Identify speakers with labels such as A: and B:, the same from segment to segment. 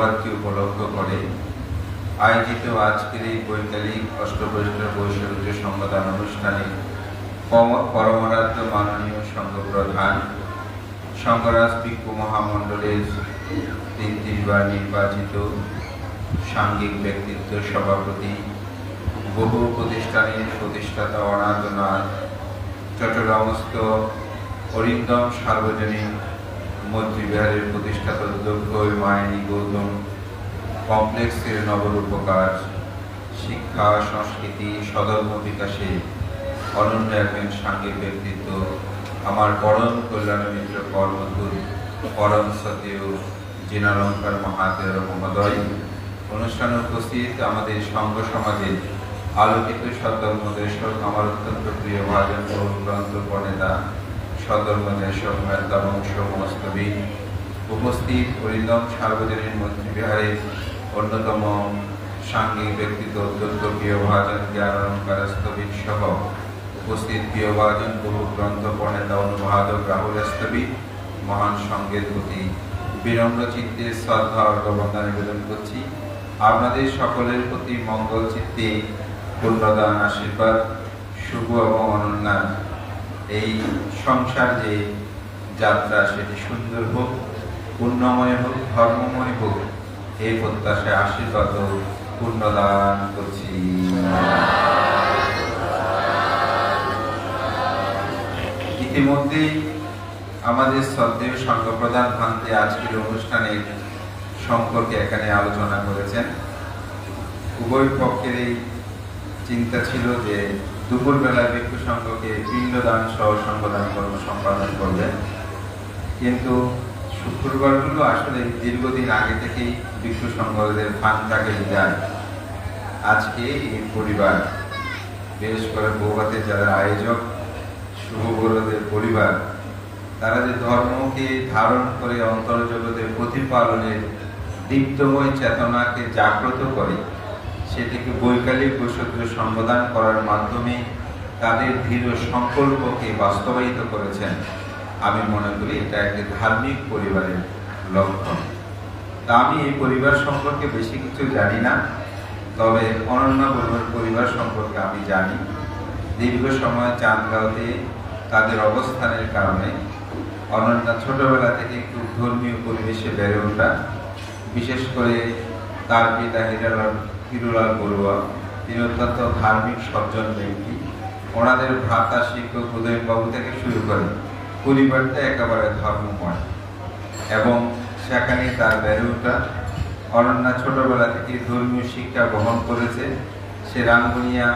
A: বৌভাতকে উপলক্ষ করে। আয়োজিত আজকের এই বৈকালিক অষ্টবৈষ্ণব বৈশাখ সংবাদান অনুষ্ঠানে পরমারাধ্য মাননীয় সংঘ প্রধান সংঘরাজ ভিক্ষু মহামণ্ডলের তিন তিনবার নির্বাচিত সাংঘিক ব্যক্তিত্ব সভাপতি, বহু প্রতিষ্ঠানের প্রতিষ্ঠাতা অনাথনাথ চট্টগ্রামস্থ অরিন্দম সার্বজনীন মন্ত্রীবিহারের প্রতিষ্ঠাতা অধ্যক্ষ মায়নী গৌতম কমপ্লেক্সের নবরূপকার শিক্ষা, সংস্কৃতি সধর্ম বিকাশে অনন্য একজন সাংঘিক ব্যক্তিত্ব, আমার পরম কল্যাণ মিত্র কর্মদূত পরম সতীয় জিনালঙ্কার মহাদেব মহোদয় অনুষ্ঠানে উপস্থিত আমাদের সংঘ সমাজে আলোকিত সদর্ম দেশক আমার অত্যন্ত প্রিয় গ্রন্থ প্রণেতা সদর্ম দেশক মেহতা বংশ মস্তবী উপস্থিত অরিন্দম সার্বজনীন মন্ত্রীবিহারের অন্যতম সাংঘিক ব্যক্তিত্ব অত্যন্ত প্রিয় ভাজন জ্ঞানলঙ্কারস্তবিদ সহ উপস্থিত প্রিয় ভাজন বহু গ্রন্থ, প্রণেতা অনুবাদক রাহুল মহান সঙ্গের প্রতি বিনম্র চিত্তে শ্রদ্ধা অর্ঘবন্দা নিবেদন করছি। আপনাদের সকলের প্রতি মঙ্গল চিত্তে পূর্ণদান আশীর্বাদ, শুভ এবং অনন্যা। এই সংসার, যে যাত্রা সেটি সুন্দর হোক পূর্ণময় হোক, ধর্মময় হোক, এই প্রত্যাশায় আশীর্বাদ ও পূর্ণদান করছি। ইতিমধ্যেই আমাদের শ্রদ্ধেয় সংঘ প্রধান ভান্তে আজকের অনুষ্ঠানের সম্পর্কে এখানে আলোচনা করেছেন। উভয় পক্ষের এই চিন্তা ছিল যে দুপুরবেলা ভিক্ষু সংঘকে পিণ্ডদান সহ সংবাদান কর্ম সম্পাদন করবেন কিন্তু শুক্রবারগুলো আসলে দীর্ঘদিন আগে থেকেই ভিক্ষু সংঘদের ফান থাকে যায়। আজকে এই পরিবার বিশেষ করে বৌভাতে যারা আয়োজক শুভগ্রহদের পরিবার, তারা যে ধর্মকে ধারণ করে অন্তর্জগতের প্রতিপালনের দীপ্তময় চেতনাকে জাগ্রত করে সেটিকে বৈকালিক বৈশুদ্ধ সম্বোধন করার মাধ্যমে তাদের দৃঢ় সংকল্পকে বাস্তবায়িত করেছেন। আমি মনে করি এটা একটি ধার্মিক পরিবারের লক্ষণ। তা আমি এই পরিবার সম্পর্কে বেশি কিছু জানি না, তবে অনন্য বর্মন পরিবার সম্পর্কে আমি জানি। দীর্ঘ সময় চাঁদগাঁওতে তাদের অবস্থানের কারণে অনন্যা ছোটবেলা থেকে একটু ধর্মীয় পরিবেশে বেড়ে ওঠা। বিশেষ করে তার পিতা হিরালাল হিরুলাল বড়ুয়া। তিনি অত্যন্ত ধার্মিক সজ্জন ব্যক্তি। ওনাদের ভ্রাতা শিক্ষক উদয়বাবু থেকে শুরু করে পরিবারটা একেবারে ধর্মময়। এবং সেখানে তার বেড়ে অনন্যা ছোটবেলা থেকে ধর্মীয় শিক্ষা গ্রহণ করেছে। সে রাঙ্গুনিয়া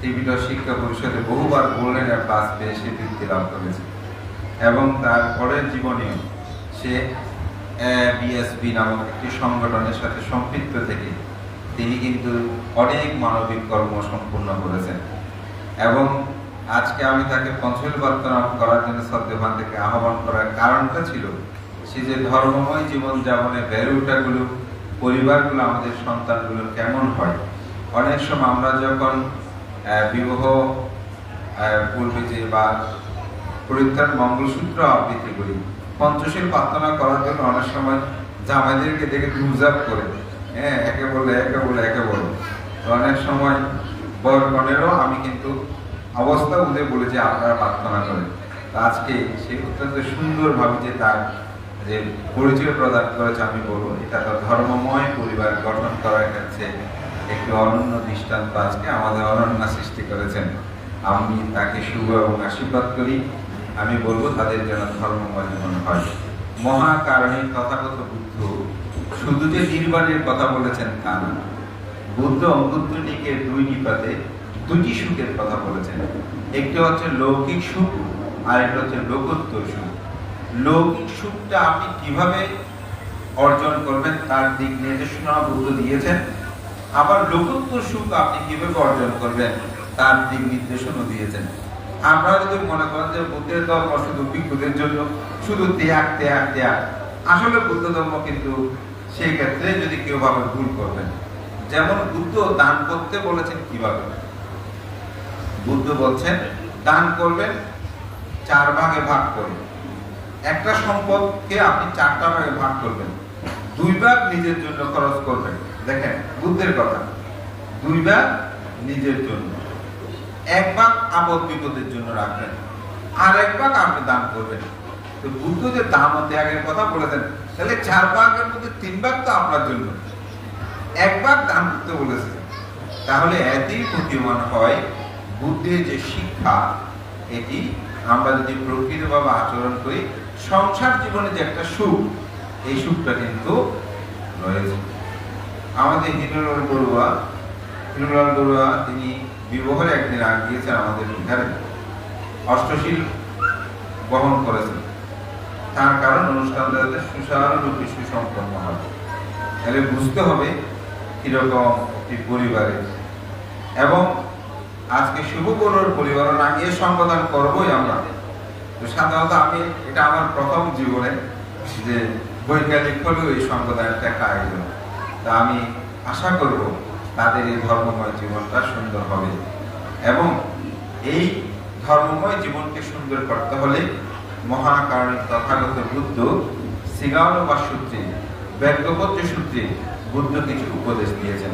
A: ত্রিপিট শিক্ষা পরিষদে বহুবার গোল্ডেন পাস পেয়ে সে বৃত্তি লাভ করেছে। এবং তার পরের জীবনেও সে বিএসবি নামক একটি সংগঠনের সাথে সম্পৃক্ত থেকে তিনি কিন্তু অনেক মানবিক কর্ম সম্পূর্ণ করেছেন। এবং আজকে আমি তাকে পঞ্চল বর্তমান করার জন্য শ্রদ্ধেভান থেকে আহ্বান করার কারণটা ছিল সে যে ধর্মময় জীবন যাপনে বেড়ে ওঠাগুলো, পরিবারগুলো, আমাদের সন্তানগুলো কেমন হয়। অনেক সময় আমরা যখন বিবাহ পূর্বে যে বা পরিত্রাণ মঙ্গলসূত্র আবৃত্তি করি, পঞ্চশীল প্রার্থনা করার জন্য অনেক সময় জামাইদেরকে দেখে লুজাপ করে হ্যাঁ একে বলে একে বলে একে বলে তো অনেক সময় বরগণেরও আমি কিন্তু অবস্থা বলেছি আপনারা প্রার্থনা করেন। আজকে সে অত্যন্ত সুন্দরভাবে যে তার যে পরিচয় প্রদান করেছে আমি বলব, এটা তো ধর্মময় পরিবার গঠন করার ক্ষেত্রে একটি অনন্য দৃষ্টান্ত আজকে আমাদের অনন্য সৃষ্টি করেছেন। আমি তাকে শুভ এবং আশীর্বাদ করি। আমি বলব তাদের যেন ধর্মময় জীবন হয়। মহাকারণী তথাগত বুদ্ধ শুধু যে নির্বাণের কথা বলেছেন তা না, বুদ্ধ অঙ্গুত্তনিকে দুই নিপাতে দুটি সুখের কথা বলেছেন। একটি হচ্ছে লৌকিক সুখ আর একটা হচ্ছে লোকোত্তর সুখ। লৌকিক সুখটা আপনি কীভাবে অর্জন করবেন তার দিক নির্দেশনা বুদ্ধ দিয়েছেন। আবার লোকোত্তর সুখ আপনি কীভাবে অর্জন করবেন তার দিক নির্দেশনা দিয়েছেন। আপনারা যদি মনে করেন যে বুদ্ধের ধর্ম শুধু ভিক্ষুদের জন্য, শুধু ত্যাগ ত্যাগ ত্যাগ। আসলে বুদ্ধ ধর্ম কিন্তু সেই ক্ষেত্রে যদি কেউ ভাবে ভুল করবেন। যেমন বুদ্ধ দান করতে বলেছেন কীভাবে? বুদ্ধ বলছেন, দান করবেন, চার ভাগে ভাগ করে। একটা সম্পদকে আপনি চারটা ভাগে ভাগ করবেন। দুই ভাগ নিজের জন্য খরচ করবেন। দেখেন, বুদ্ধের কথা। দুই ভাগ নিজের জন্য। এক ভাগ আপদ বিপদের জন্য রাখবেন, আর এক ভাগ আপনি দান করবেন। তো বুদ্ধ যে দাম ত্যাগের কথা বলেছেন, তাহলে চার ভাগের মধ্যে তিন ভাগ তো আপনার জন্য। এক ভাগ দান করতে বলেছে। তাহলে এতেই প্রতীয়মান হয় বুদ্ধের যে শিক্ষা, এটি আমরা যদি প্রকৃতভাবে আচরণ করি, সংসার জীবনে যে একটা সুখ, এই সুখটা কিন্তু রয়েছে। আমাদের হিনুলাল বড়ুয়া হিনুলাল বড়ুয়া তিনি বিবাহের একদিন আগ দিয়েছেন আমাদের বিহারে। অষ্টশীল বহন করেছেন। তার কারণ অনুষ্ঠানটা যাতে সুচারুরূপে সুসম্পন্ন হয়। তাহলে বুঝতে হবে কীরকম একটি পরিবারে। এবং আজকে শুভ গরুর পরিবার না, এ সম্বোধন করবোই আমরা। সাধারণত আমি, এটা আমার প্রথম জীবনে যে বৈজ্ঞানিক হলেও এই সম্প্রদায়ের একটা আয়োজন। তা আমি আশা করব তাদের এই ধর্মময় জীবনটা সুন্দর হবে। এবং এই ধর্মময় জীবনকে সুন্দর করতে হলে মহাকারণিক তথাগত বুদ্ধ সিগাউলবা সূত্রে, ব্যঙ্গপত্র সূত্রে বুদ্ধ কিছু উপদেশ দিয়েছেন।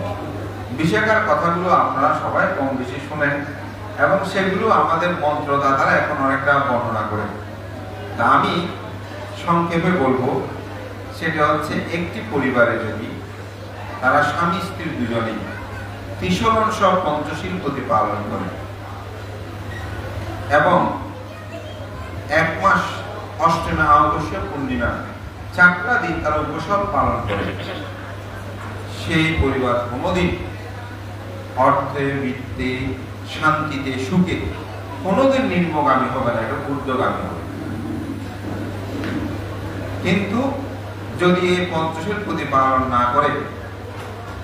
A: বিশাখার কথাগুলো আপনারা সবাই কম বেশি শুনেন এবং সেগুলো আমাদের মন্ত্রদাতারা এখন অনেকটা বর্ণনা করেন তা আমি সংক্ষেপে বলব, সেটা হচ্ছে একটি পরিবারে যদি তারা স্বামী স্ত্রী দুজনেই ত্রিশরণ সব পঞ্চশীল প্রতিপালন করে এবং এক মাস অষ্টমে অবশ্য পূর্ণিমা চারটা দিন তারা উপসব পালন করে, সেই পরিবার কোনোদিন অর্থে, বৃত্তে, শান্তিতে, সুখে। কোনোদিন নিম্নগামী হবে না, এটা ঊর্ধ্বগামী হবে। কিন্তু যদি এই পঞ্চশীল প্রতিপালন না করে,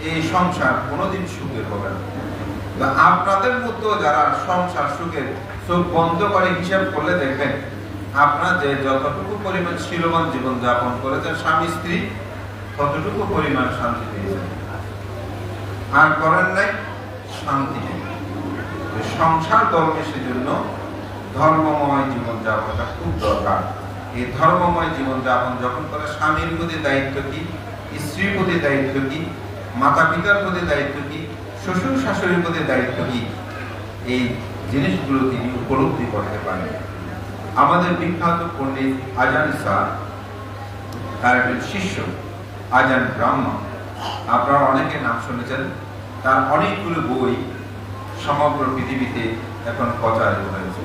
A: এই সংসার কোনোদিন সুখের হবে না। আপনাদের মধ্যেও যারা সংসার সুখের চোখ বন্ধ করে হিসাব করলে দেখবেন, আপনার যে যতটুকু পরিমাণ শিলবান জীবন যাপন করেছেন, স্বামী, স্ত্রী, ততটুকু পরিমাণ শান্তি পেয়েছেন। আর করেন নাই শান্তি নেই। সংসার ধর্মে সেজন্য ধর্মময় জীবন যাপনটা খুব দরকার। এই ধর্মময় জীবন যাপন যখন করে, স্বামীর প্রতি দায়িত্ব কি? স্ত্রীর প্রতি দায়িত্ব কি? মাতা পিতার প্রতি দায়িত্ব কি? শ্বশুর শাশুড়ির প্রতি দায়িত্ব কি? এই জিনিসগুলো তিনি উপলব্ধি করতে পারেন। আমাদের বিখ্যাত পণ্ডিত আজান শাহ তার একজন শিষ্য, আজান ব্রাহ্মণ। আপনারা অনেকে নাম শুনেছেন তার অনেকগুলো বই সমগ্র পৃথিবীতে এখন প্রচারিত হয়েছে।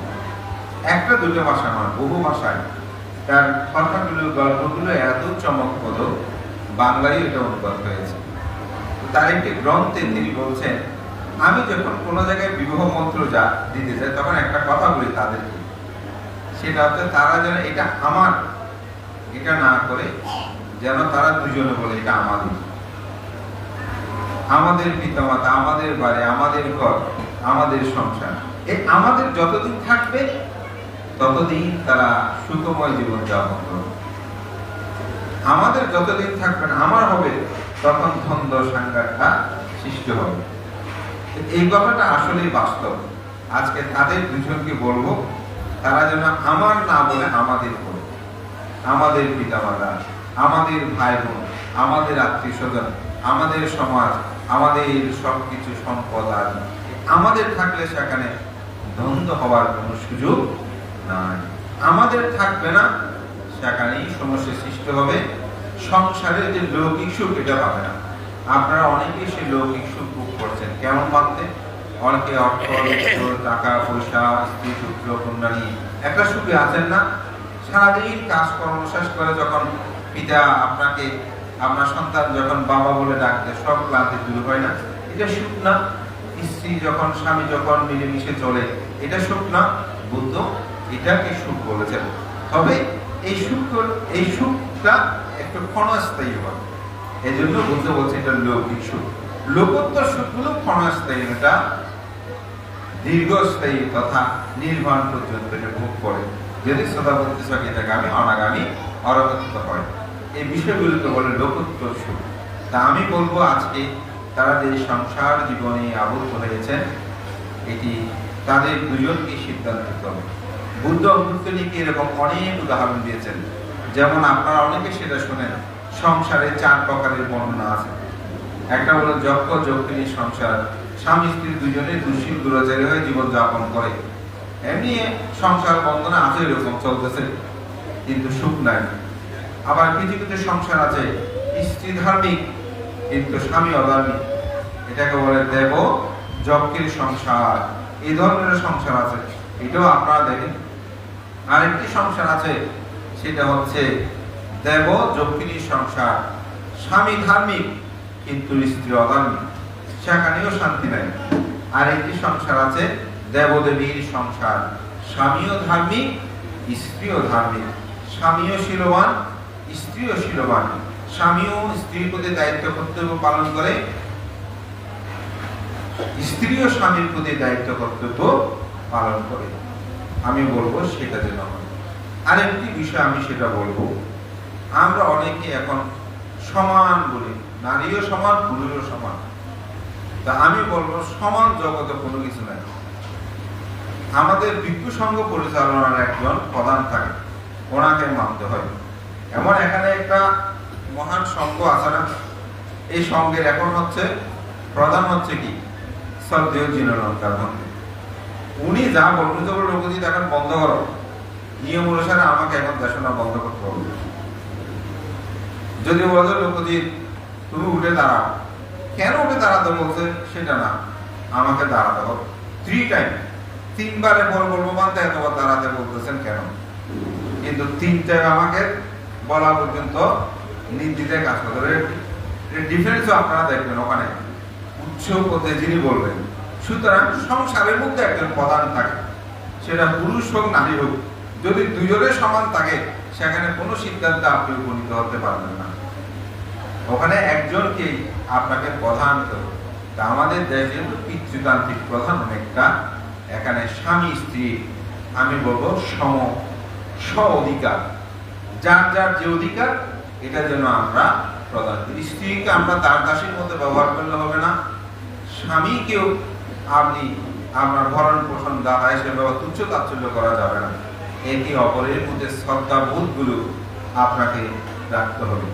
A: একটা, দুটো ভাষা নয়, বহু ভাষায় তার কথাগুলো, গল্পগুলো এত চমকপ্রদ বাংলায় এটা অনুবাদ হয়েছে। তার একটি গ্রন্থে তিনি বলছেন, আমি যখন কোনো জায়গায় বিবাহ মন্ত্র যা দিতে যাই, তখন একটা কথা বলি তাদেরকে। সেটা হচ্ছে, তারা যেন এটা আমার, এটা না করে, যেন তারা দুজনে বলে এটা আমাদের। আমাদের পিতামাতা, আমাদের বাড়ি, আমাদের ঘর, আমাদের সংসার, এই আমাদের যতদিন থাকবে, ততদিন তারা সুখময় জীবন যাপন করবে। আমাদের যতদিন থাকবেন আমার হবে, তখন দ্বন্দ্ব সাংঘাতটা সৃষ্টি হবে। এই কথাটা আসলেই বাস্তব। আজকে তাদের দুজনকে বলব, তারা যেন আমার না বলে আমাদের বলে। আমাদের পিতামাতা, আমাদের ভাই বোন, আমাদের আত্মীয় স্বজন আমাদের সমাজ আমাদের সবকিছু সম্পদ আদি আমাদের থাকলে সেখানে দ্বন্দ্ব হওয়ার কোনো সুযোগ নাই। আমাদের থাকবে না সেখানেই সমস্যা সৃষ্টি হবে। সংসারের যে লৌকিক সুখ এটা পাবে না। আপনারা অনেকেই সেই লৌকিক সুখ ভোগ করছেন। কেমন পাচ্ছে অনেকে অর্থ অর্থ, টাকা পয়সা স্ত্রী পুত্র কন্যা নিয়ে একটা সুখে আছেন না। সারাদিন কাজকর্ম শেষ করে যখন পিতা আপনাকে আপনার সন্তান যখন বাবা বলে ডাকতে সব ক্লান্তি দূর হয় না। এটা সুখ না? স্ত্রী যখন, স্বামী যখন মিলেমিশে চলে, এটা সুখ না? বুদ্ধ এটাকে সুখ বলেছেন। তবে এই সুখ, এই সুখটা একটু ক্ষণস্থায়ী হয়। এই জন্য বুদ্ধ বলছে এটা লৌকিক সুখ। লোকোত্তর সুখগুলো ক্ষণস্থায়ী এটা দীর্ঘস্থায়ী তথা নির্মাণ পর্যন্ত এটা ভোগ করে। যদি সদা বলতে সকি আমি অনাগামী অরগত হয়। এই বিষয়গুলোকে বলে লোকোত্তর সুখ তা আমি বলব আজকে তারা যে সংসার জীবনে আবদ্ধ হয়েছেন, এটি তাদের দুজনকে সিদ্ধান্ত নিতে হবে। বুদ্ধ অমৃতনীকে এরকম অনেক উদাহরণ দিয়েছেন। যেমন আপনারা অনেকে সেটা শোনেন, সংসারে চার প্রকারের বর্ণনা আছে। একটা হলো যজ্ঞ যজ্ঞিনী সংসার। স্বামী, স্ত্রী দুজনে দুশীল দুরাচারী হয়ে জীবন যাপন করে। এমনি সংসার বন্ধনে আছে এরকম চলতেছে, কিন্তু সুখ নাই। আবার কিছু কিছু সংসার আছে স্ত্রী ধার্মিক কিন্তু স্বামী অধার্মিক। এটাকে বলে দেব যজ্ঞের সংসার। এই ধরনের সংসার আছে, এটাও আপনারা দেখেন। আরেকটি সংসার আছে, সেটা হচ্ছে দেব যজ্ঞিনী সংসার। স্বামী ধার্মিক, কিন্তু স্ত্রী অধার্মিক। সেখানেও শান্তি নাই। আরেকটি সংসার আছে, দেবদেবীর সংসার। স্বামীও ধার্মিক, স্ত্রীও ধার্মিক। স্বামীও শিলবান স্ত্রীও শিলবান স্বামীও স্ত্রীর প্রতি দায়িত্ব কর্তব্য পালন করে। স্ত্রীও স্বামীর প্রতি দায়িত্ব কর্তব্য পালন করে। আমি বলব সেটা যেন আরেকটি বিষয় আমি সেটা বলব। আমরা অনেকে এখন সমান বলি, নারীও সমান, পুরুষও সমান। তা আমি বলব সমান জগতে কোনো কিছু নাই। আমাদের ভিক্ষু সংঘ পরিচালনার একজন প্রধান থাকে, ওনাকে মানতে হয়। এমন এখানে একটা মহান সংঘ আছে না? এই সংঘের এখন হচ্ছে প্রধান হচ্ছে কি? উনি যা বলবেন তো লোকজিৎ এখন বন্ধ করো। নিয়ম অনুসারে আমাকে এখন দেশনা বন্ধ করতে হবে। যদি বলতো লোকজিৎ তুমি উঠে দাঁড়াও। কেন উঠে দাঁড়াতে বলছে? সেটা না। আমাকে দাঁড়াতে হবে। থ্রি টাইম তিনবারে বল বলব মানতে এতবার দাঁড়াতে বলতেছেন কেন? কিন্তু তিন টাইম আমাকে বলা পর্যন্ত নির্দিতে কাজ করতে হবে। ডিফারেন্সও আপনারা দেখবেন ওখানে। উচ্চ পদে যিনি বলবেন, সুতরাং সংসারের মধ্যে একজন প্রধান থাকে। সেটা পুরুষ হোক, নারী হোক, যদি দুজনে সমান থাকে, সেখানে কোনো সিদ্ধান্তে আপনি উপনীত হতে পারবেন না। ওখানে একজনকেই আপনাকে প্রধান করবে। তা আমাদের দেশে পিতৃতান্ত্রিক প্রধান অনেকটা। এখানে স্বামী, স্ত্রী, আমি বলব সম, স্ব অধিকার। যার যার যে অধিকার, এটা যেন আমরা প্রদান করি। স্ত্রীকে আমরা তার দাসীর মতো ব্যবহার করলে হবে না। স্বামীকেও আপনি আপনার ভরণ পোষণ, দাতা হিসেবে বা তুচ্ছ তাচ্ছল্য করা যাবে না। একে অপরের মধ্যে শ্রদ্ধাবোধগুলো আপনাকে রাখতে হবে।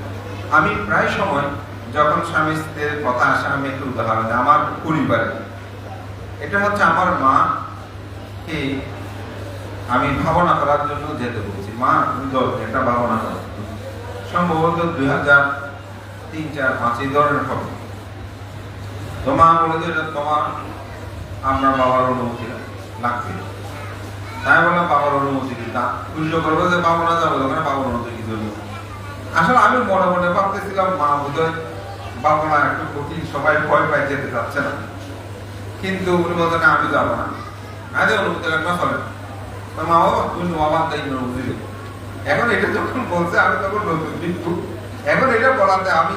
A: আমি প্রায় সময় যখন স্বামী স্ত্রীর কথা আসে, আমি একটু উদাহরণ আমার পরিবারে, এটা হচ্ছে আমার মা আমি ভাবনা করার জন্য যেতে বলছি। মা, তুমি একটা ভাবনা করো। সম্ভবত দুই হাজার তিন, চার, পাঁচ, এই ধরনের হবে তো মা বলে যে, এটা তোমার, আপনার বাবার অনুমতি লাগবে। তাই বললাম, বাবার অনুমতি দিতা পুজো করব যে, বাবা না যাব ওখানে বাবার অনুমতি কি করব আসলে আমি মনে মনে ভাবতেছিলাম, মা বোধহয় বাবা মা একটু কঠিন, সবাই ভয় পাই যেতে চাচ্ছে না। কিন্তু উনি বলতেন, আমি যাব না। আজ অনুমতি লাগবে তো এখন এটা যখন বলছে, আমি তখন নতুন কিন্তু এখন এটা বলাতে আমি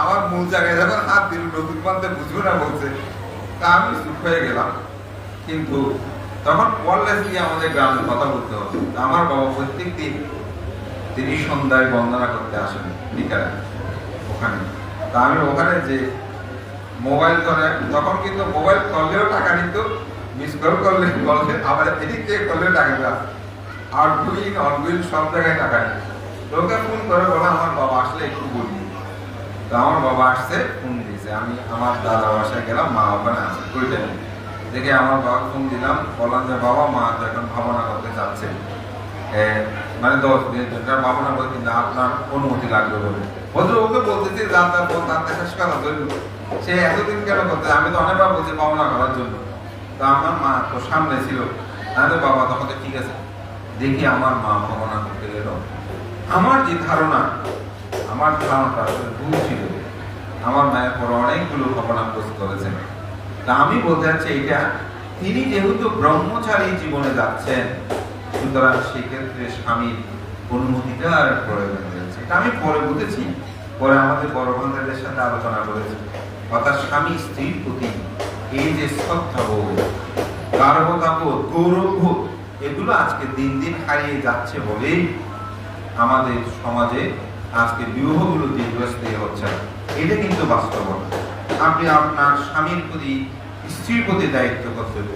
A: আমার মূল জায়গায় যখন হাত দিল নতুন পান্তে বুঝব না বলছে, তা আমি চুপ হয়ে গেলাম। কিন্তু তখন ওয়ারলেস দিয়ে আমাদের গ্রামে কথা বলতে হবে। আমার বাবা প্রত্যেক দিন তিনি সন্ধ্যায় বন্দনা করতে আসেন বিকালে ওখানে। তা আমি ওখানে যে মোবাইল করে তখন কিন্তু মোবাইল করলেও টাকা নিত মিস কল করলে বললে আবার এদিক থেকে করলে টাকা দেওয়া আউটগোয়িং অনগোয়িং সব জায়গায় টাকা নিত লোকে ফোন করে, বলে আমার বাবা আসলে একটু বলি। তো আমার বাবা আসছে ফোন দিয়েছে। আমি আমার দাদা বাসায় গেলাম, মা ওখানে আছে ওই টাইমে দেখে আমার বাবা ফোন দিলাম, বললাম যে, বাবা, মা এখন ভাবনা করতে যাচ্ছে। মানে দশ দিনের জন্য ভাবনা করে কিন্তু আপনার অনুমতি লাগবে বলে। বলছে ওকে বলতেছি ফোন তার শেষ করা জন্য। সে এতদিন কেন করতে? আমি তো অনেকবার বলছি, ভাবনা করার জন্য। তো আমার মা তো সামনে ছিল। তাহলে বাবা, তখন ঠিক আছে। দেখি আমার মা ভাবনা করতে গেল আমার যে ধারণা, আমার ধারণাটা আসলে ভুল ছিল। আমার মায়ের পর অনেকগুলো ভাবনা পোস্ট করেছেন তা আমি বলতে চাচ্ছি এইটা, তিনি যেহেতু ব্রহ্মচারী জীবনে যাচ্ছেন, সুতরাং সেক্ষেত্রে স্বামীর অনুমতিটার প্রয়োজন রয়েছে এটা আমি পরে বুঝেছি। পরে আমাদের বড় ভান্ডারের সাথে আলোচনা করেছি। অর্থাৎ স্বামী স্ত্রীর প্রতি এই যে এগুলো আজকে দিন দিন হারিয়ে যাচ্ছে বলেই আমাদের সমাজে আজকে বিবাহগুলো দীর্ঘস্থায়ী হচ্ছে, এটা কিন্তু বাস্তবতা আপনি আপনার স্বামীর প্রতি, স্ত্রীর প্রতি দায়িত্ব কর্তব্য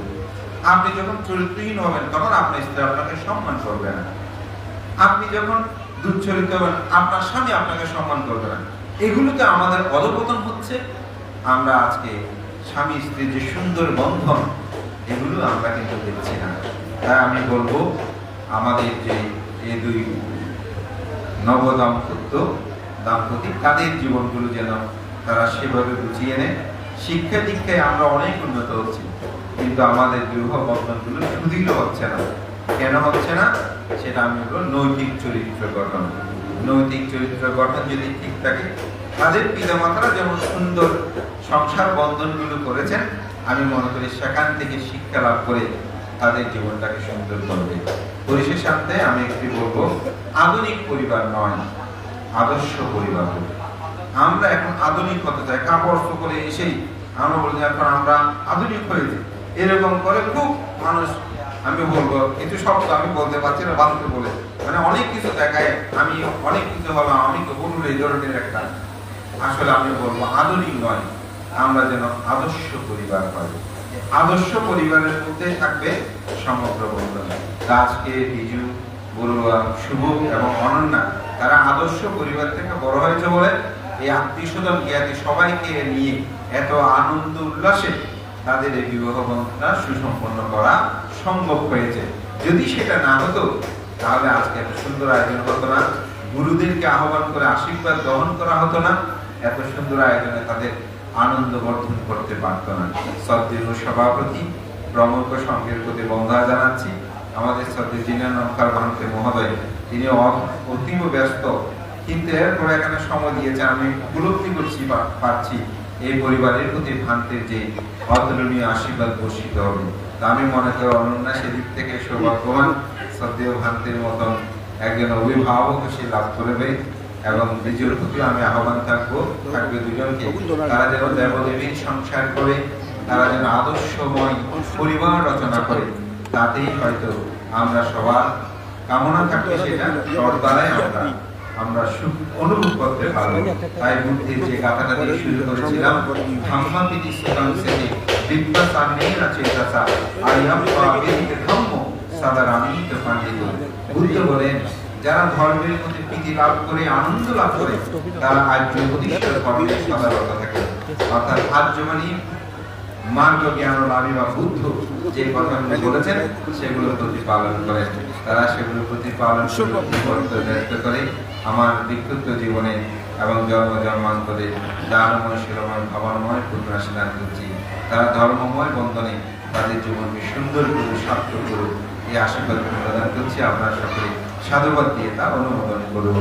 A: আপনি যখন চরিত্রহীন হবেন, তখন আপনার স্ত্রী আপনাকে সম্মান করবে না। আপনি যখন দুচ্চরিত্র হবেন, আপনার স্বামী আপনাকে সম্মান করবে না। এগুলোতে আমাদের অধপতন হচ্ছে? আমরা আজকে স্বামী স্ত্রীর যে সুন্দর বন্ধন, এগুলো আমরা কিন্তু দেখছি না। তাই আমি বলব, আমাদের যে এই দুই নবদাম্পত্য, দাম্পতিক, তাদের জীবনগুলো যেন তারা সেভাবে বুঝিয়ে নেয়। শিক্ষা দীক্ষায় আমরা অনেক উন্নত হচ্ছি, কিন্তু আমাদের বিবাহ বন্ধনগুলো সুদৃঢ় হচ্ছে না। কেন হচ্ছে না? সেটা আমি বলব, নৈতিক চরিত্র গঠন। নৈতিক চরিত্র গঠন যদি ঠিক থাকে তাদের পিতামাতারা যেমন সুন্দর সংসার বন্ধনগুলো করেছেন, আমি মনে করি সেখান থেকে শিক্ষা লাভ করে তাদের জীবনটাকে সুন্দর করবে। পরিশেষান্তে আমি একটি বলব, আধুনিক পরিবার নয়, আদর্শ পরিবার আমরা এখন আধুনিক হতে চাই, কাপড় করে এসেই আমরা বলি, এখন আমরা আধুনিক হয়েছি এরকম করে খুব মানুষ, আমি বলব, কিছু শব্দ আমি বলতে পারছি না বাংলাতে বলে। মানে অনেক কিছু দেখায়, আমি অনেক কিছু হলো আমি তো বলুন এই ধরনের একটা আসলে আমি বলব আধুনিক নয়, আমরা যেন আদর্শ পরিবার হয়। আদর্শ পরিবারের মধ্যে থাকবে সমগ্র বন্ধন। বিজু, বড়ুয়া, শুভ এবং অনন্যা, তারা আদর্শ পরিবার থেকে বড় হয়েছে বলে এই জ্ঞাতি সবাইকে নিয়ে এত আনন্দ উল্লাসে তাদের এই বিবাহ বন্ধনটা সুসম্পন্ন করা সম্ভব হয়েছে। যদি সেটা না হতো, তাহলে আজকে এত সুন্দর আয়োজন হতো না। গুরুদেরকে আহ্বান করে আশীর্বাদ গ্রহণ করা হতো না। এত সুন্দর আয়োজনে তাদের আনন্দ বর্ধন করতে পারতো না সদ্দীর্ঘ সভাপতি প্রমুখ সংঘের প্রতি বন্ধা জানাচ্ছি, আমাদের সদ্য জিনা নমকার ভান্তে মহোদয়। তিনি অতীব ব্যস্ত, কিন্তু এরপরে এখানে সময় দিয়েছে আমি উপলব্ধি করছি পারছি এই পরিবারের প্রতি ভান্তের যে অতুলনীয় আশীর্বাদ বর্ষিত হবে। তা আমি মনে করি অনন্যা সেদিক থেকে সৌভাগ্যবান সদ্য ভ্রান্তের মতন একজন অভিভাবক সে লাভ করবে এবং বিজয়ের প্রতি আমি আহ্বান থাকব, থাকবে দুজনকে। তারা যেন দেবদেবীর সংসার করে, তারা যেন আদর্শময় পরিবার রচনা করে, তাতেই হয়তো আমরা সবার কামনা থাকবে সেটা সর্দারাই আমরা আমরা অনুভব করতে পারব। তাই বুদ্ধির যে গাথাটা দিয়ে শুরু করেছিলাম ধম্মাপিতি সুতং সেতে বিদ্যা সামনেই আছে দাসা আইয়াম পাবিতে ধম্ম সাদা রামিত পাণ্ডিত বলেন যারা ধর্মের প্রতি প্রীতি লাভ করে, আনন্দ লাভ করে, তারা আর্য প্রতিষ্ঠা কর্মে সদারত থাকে। অর্থাৎ আর্য মানে মার্গ জ্ঞান লাভী বা বুদ্ধ যে কথাগুলো বলেছেন সেগুলো প্রতিপালন করেন তারা সেগুলো প্রতিপালন ব্যস্ত করে আমার বিক্ষুব্ধ জীবনে এবং জন্ম জন্মান্তরে দানময় শিলময় ভাবনময় পুত্রাশীলান করছি। তারা ধর্মময় বন্ধনে তাদের জীবনকে সুন্দর করুক সার্থক করুক এই আশীর্বাদ প্রদান করছি। আপনার সকলে সাধুবাদ দিয়ে তার অনুমোদন করুন।